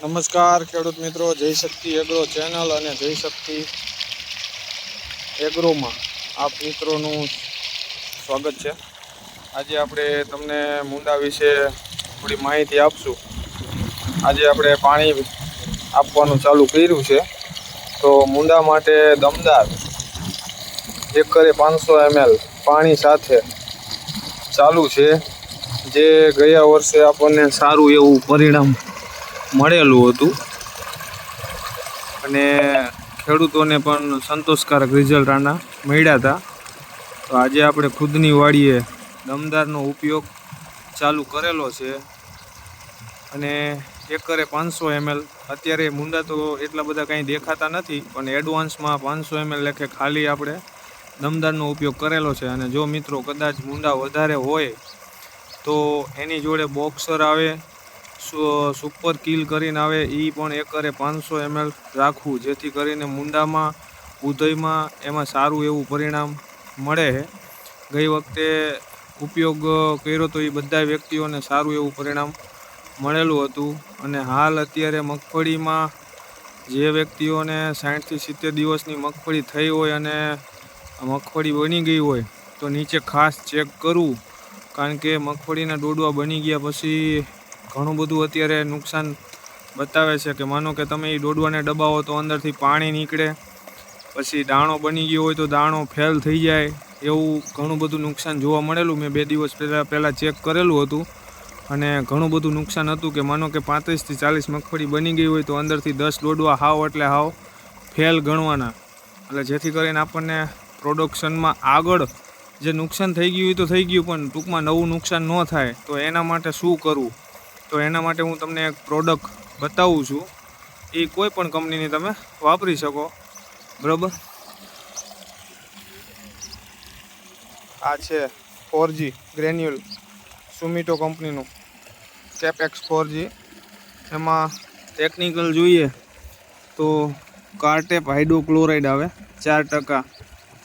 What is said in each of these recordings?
નમસ્કાર, ખેડૂત મિત્રો. જય શક્તિ એગ્રો ચેનલ અને જય શક્તિ એગ્રોમાં આપ મિત્રોનું સ્વાગત છે. આજે આપણે તમને મુંડા વિશે થોડી માહિતી આપશું. આજે આપણે પાણી આપવાનું ચાલુ કર્યું છે. તો મુંડા માટે દમદાર એકરે પાંચસો એમએલ પાણી સાથે ચાલુ છે. જે ગયા વર્ષે આપણને સારું એવું પરિણામ મળેલું હતું. અને ખેડૂતોને પણ સંતોષકારક રિઝલ્ટ આના મળ્યા હતા. તો આજે આપણે ખુદની વાડીએ દમદારનો ઉપયોગ ચાલુ કરેલો છે. અને એકરે પાંચસો એમએલ, અત્યારે મુંડા તો એટલા બધા કંઈ દેખાતા નથી, પણ એડવાન્સમાં પાંચસો એમએલ લેખે ખાલી આપણે દમદારનો ઉપયોગ કરેલો છે. અને જો મિત્રો કદાચ મુંડા વધારે હોય, તો એની જોડે બોક્સર આવે સુપર કિલ કરીને આવે એ પણ એકરે પાંચસો એમએલ રાખવું, જેથી કરીને મુંડામાં, ઉદયમાં એમાં સારું એવું પરિણામ મળે છે. ગઈ વખતે ઉપયોગ કર્યો તો એ બધા વ્યક્તિઓને સારું એવું પરિણામ મળેલું હતું. અને હાલ અત્યારે મગફળીમાં જે વ્યક્તિઓને સાઠથી સિત્તેર દિવસની મગફળી થઈ હોય અને મગફળી બની ગઈ હોય, તો નીચે ખાસ ચેક કરવું કારણ કે મગફળીના ડોડવા બની ગયા પછી ઘણું બધું અત્યારે નુકસાન બતાવે છે કે માનો કે તમે એ ડોડવાને દબાવો તો અંદરથી પાણી નીકળે, પછી દાણો બની ગયો હોય તો દાણો ફેલ થઈ જાય, એવું ઘણું બધું નુકસાન જોવા મળેલું. મેં બે દિવસ પહેલાં પહેલાં ચેક કરેલું હતું અને ઘણું બધું નુકસાન હતું કે માનો કે પાંત્રીસથી ચાલીસ મગફળી બની ગઈ હોય તો અંદરથી દસ ડોડવા હાવ એટલે હાવ ફેલ ગણવાના. એટલે જેથી કરીને આપણને પ્રોડક્શનમાં આગળ જે નુકસાન થઈ ગયું એ તો થઈ ગયું, પણ ટૂંકમાં નવું નુકસાન ન થાય. તો એના માટે શું કરવું? તો એના માટે હું તમને એક પ્રોડક્ટ બતાવું છું. એ કોઈ પણ કંપનીની તમે વાપરી શકો. બરાબર? આ છે ફોરજી ગ્રેન્યુલ સુમિટો કંપનીનું કેપેક્સ ફોરજી એમાં ટેકનિકલ જોઈએ તો કાર્ટેપ હાઇડ્રોક્લોરાઇડ આવે, ચાર ટકા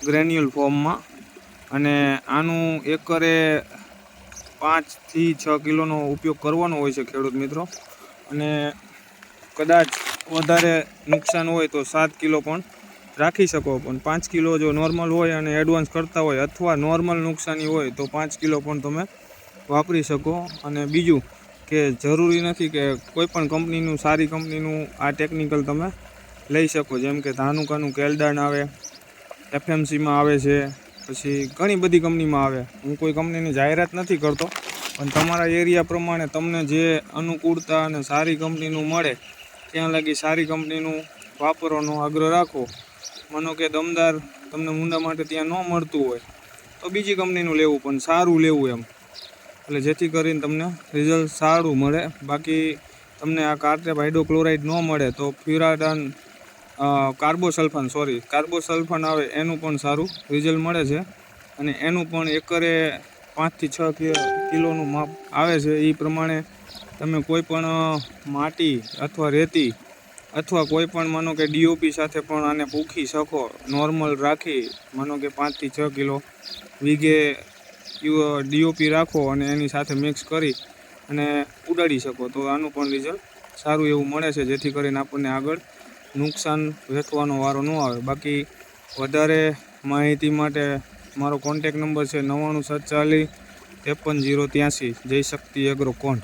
ગ્રેન્યુલ ફોર્મમાં અને આનું એકરે પાંચથી છ કિલોનો ઉપયોગ કરવાનો હોય છે ખેડૂત મિત્રો. અને કદાચ વધારે નુકસાન હોય તો સાત કિલો પણ રાખી શકો, પણ પાંચ કિલો જો નોર્મલ હોય અને એડવાન્સ કરતા હોય અથવા નોર્મલ નુકસાની હોય તો પાંચ કિલો પણ તમે વાપરી શકો. અને બીજું કે જરૂરી નથી કે કોઈ પણ કંપનીનું, સારી કંપનીનું આ ટેકનિકલ તમે લઈ શકો. જેમ કે ધાનુકાનું કેલદાન આવે, એફએમસીમાં આવે છે પછી ઘણી બધી કંપનીમાં આવે. હું કોઈ કંપનીની જાહેરાત નથી કરતો, પણ તમારા એરિયા પ્રમાણે તમને જે અનુકૂળતા અને સારી કંપનીનું મળે, ત્યાં લગી સારી કંપનીનું વાપરવાનો આગ્રહ રાખો. માનો કે દમદાર તમને મુંડા માટે ત્યાં ન મળતું હોય, તો બીજી કંપનીનું લેવું, પણ સારું લેવું એમ. એટલે જેથી કરીને તમને રિઝલ્ટ સારું મળે. બાકી તમને આ કાર્ટેપ હાઇડ્રોક્લોરાઇડ ન મળે, તો ફ્યુરાડાન કાર્બોસલ્ફાન સોરી કાર્બોસલ્ફાન આવે, એનું પણ સારું રિઝલ્ટ મળે છે. અને એનું પણ એકરે પાંચથી છ કિલોનું માપ આવે છે. એ પ્રમાણે તમે કોઈ પણ માટી અથવા રેતી અથવા કોઈ પણ માનો કે ડીઓપી સાથે પણ આને પૂખી શકો. નોર્મલ રાખી, માનો કે પાંચથી છ કિલો વીઘે ડીઓપી રાખો અને એની સાથે મિક્સ કરી અને ઉડાડી શકો. તો આનું પણ રિઝલ્ટ સારું એવું મળે છે, જેથી કરીને આપણને આગળ નુકસાન વેચવાનો વારો ન આવે. બાકી વધારે માહિતી માટે મારો કોન્ટેક નંબર છે નવ્વાણું સત્તાલીસ ત્રેપન જીરો ત્યાંસી. જય શક્તિ એગ્રો કોન્ટ